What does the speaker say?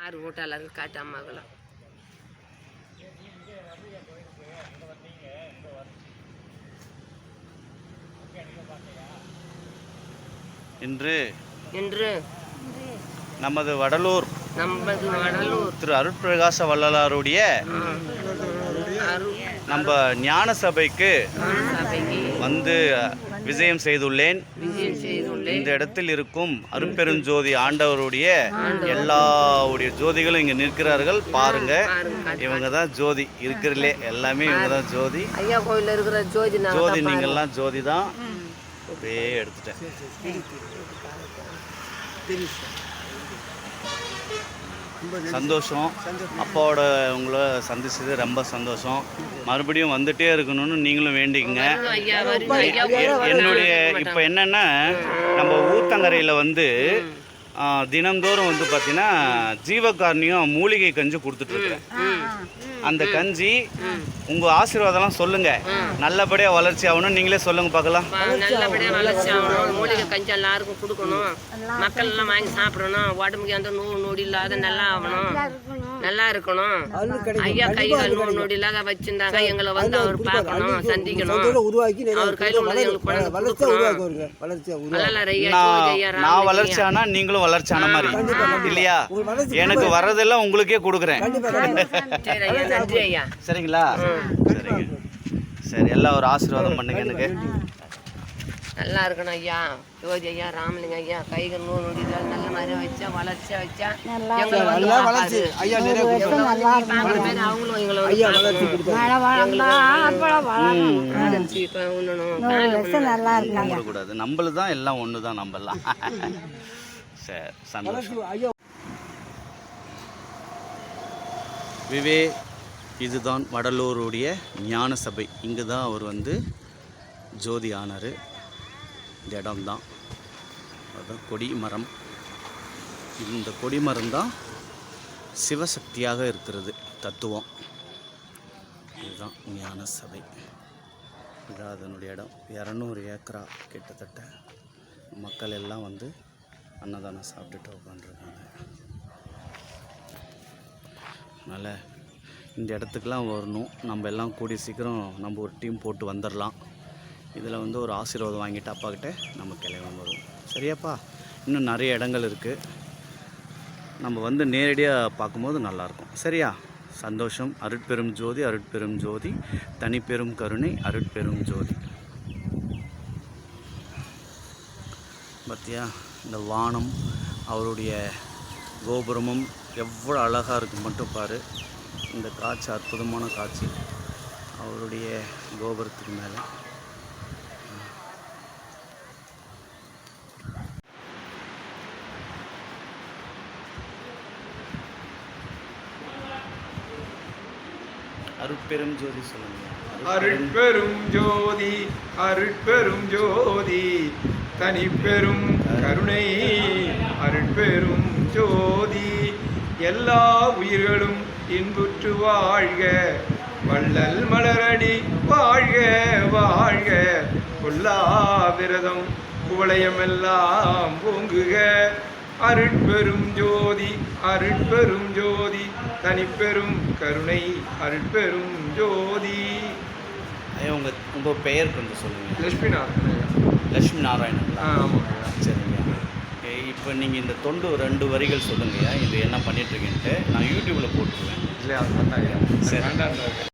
ஆறு ஓட்டாளர்கள் காட்டு அம்மாக்களும் இன்று இன்று நமது வடலூர் நமது வடலூர் திரு அருட்பிரகாச வள்ளலாருடைய நம்ம ஞான சபைக்கு வந்து விஜயம் செய்துள்ளேன். இந்த இடத்தில் இருக்கும் அருட்பெருஞ்சோதி ஆண்டவருடைய எல்லாவுடைய ஜோதிகளும் இங்க நிற்கிறார்கள். பாருங்க. இவங்க தான் ஜோதி இருக்கிறதுலே எல்லாமே இவங்க தான் ஜோதி. ஐயா கோயில்ல இருக்கிற ஜோதி நாங்க ஜோதி நீங்கள்லாம் ஜோதி தான். அப்படியே எடுத்துட்டேன். சந்தோஷம். அப்பாவோட உங்களை சந்திச்சது ரொம்ப சந்தோஷம். மறுபடியும் வந்துட்டே இருக்கணும்னு நீங்களும் வேண்டிக்கங்க. என்னுடைய இப்போ என்னன்னா நம்ம ஊத்தங்கரையில் வந்து ஆ, தினம்தோறும் வந்து பார்த்தீங்கன்னா ஜீவகாரணியும் மூலிகை கஞ்சி கொடுத்துட்ருக்குறேன் அந்த கஞ்சி உங்கள் ஆசீர்வாதம்லாம் சொல்லுங்க. நல்லபடியாக வளர்ச்சி ஆகணும் நீங்களே சொல்லுங்க பார்க்கலாம் பா- நல்லபடியா வளர்ச்சி ஆகணும். மூலிகை கஞ்சி எல்லாருக்கும் கொடுக்கணும். மக்கள் எல்லாம் வாங்கி சாப்பிடணும். உடம்புக்கு எந்த நோவு நொடி இல்லாத நல்லா ஆகணும். நல்லா இருக்கணும். ஐயா கை கால் நோவு நொடி இல்லாத வச்சிருந்தாங்க எங்களை வந்து அவர் பார்க்கணும் சந்திக்கணும். உருவாக்கி அவர் கையில் உள்ளதை எங்களுக்கு வளர்ச்சியா நான் ஜோதி ஐயா நான் ராமலிங்க வளர்ச்சி ஆனா நீங்களும் வளர்ச்சி ஆன மாதிரி. இல்லையா? எனக்கு வர்றதெல்லாம் உங்களுக்கே கொடுக்குறேன். சரி ஐயா நன்றி ஐயா. சரிங்களா? சரிங்க. சரி எல்லாம் ஒரு ஆசீர்வாதம் பண்ணுங்க எனக்கு. நல்லா இருக்கணும் ஐயா. ஜோதி ஐயா ராமலிங்க ஐயா கைகள் நூல் நொடிகள் நல்ல மாதிரி வச்சா வளர்ச்சியா வச்சா நல்லா வளர்ச்சி. மாதிரி அவங்களும் எங்களை வந்து ஐயா வளர்ச்சி கொடுத்தாங்க வளர்ச்சி இப்போ உண்ணணும். காலை கூடாது நம்மளு தான் எல்லாம் ஒன்று தான் நம்மலாம் சரி சந்தோஷம் ஐயா. விவே இதுதான் வடலூருடைய ஞான சபை இங்கே தான் அவர் வந்து ஜோதி ஆனார். இந்த இடம்தான் அதுதான் கொடி மரம். இந்த கொடி மரம் தான் சிவசக்தியாக இருக்கிறது தத்துவம். இதுதான் ஞான சபை. அதனுடைய இடம். இரநூறு ஏக்கரா கிட்டத்தட்ட மக்கள் எல்லாம் வந்து அன்னதானம் சாப்பிட்டுட்டு உட்காந்துருக்காங்க அதனால் இந்த இடத்துக்குலாம் வரணும். நம்ம எல்லாம் கூடிய சீக்கிரம் நம்ம ஒரு டீம் போட்டு வந்துடலாம் இதில் வந்து ஒரு ஆசீர்வாதம் வாங்கிட்டு அப்பாக்கிட்ட நம்ம கிளம்பி வருவோம் சரியாப்பா? இன்னும் நிறைய இடங்கள் இருக்குது நம்ம வந்து நேரடியாக பார்க்கும்போது நல்லாயிருக்கும். சரியா? சந்தோஷம் அருட்பெரும் ஜோதி அருட்பெரும் ஜோதி தனிப்பெரும் கருணை அருட்பெரும் ஜோதி. பார்த்தியா இந்த வானம் அவருடைய கோபுரமும் எவ்வளோ அழகாக இருக்கு மட்டும் பாரு. இந்த காட்சி அற்புதமான காட்சி. அவருடைய கோபுரத்துக்கு மேலே. அருட்பெரும் ஜோதி சொல்லுங்க. அருட்பெரும் ஜோதி அருட்பெரும் ஜோதி தனிப்பெரும் கருணை. அருட்பெரும் ஜோதி எல்லா உயிர்களும் இன்புற்று வாழ்க. வள்ளல் மலரடி வாழ்க வாழ்க. கொல்லா விரதம் குவளையமெல்லாம் ஓங்குக. அருட்பெரும் ஜோதி அருட்பெரும் ஜோதி தனிப்பெரும் கருணை அருட்பெரும் ஜோதி. ஐயா உங்கள் உங்கள் பெயர் கொஞ்சம் சொல்லுங்கள் லட்சுமி நாராயணன் லட்சுமி நாராயணங்களா ஆமாம் சரிங்க. இப்போ நீங்கள் இந்த தொண்டு ரெண்டு வரிகள் சொல்லுங்கய்யா இது என்ன பண்ணிட்டுருக்கீன்ட்டு நான் யூடியூப்பில் போட்டுருவேன். இல்லை அது சரி.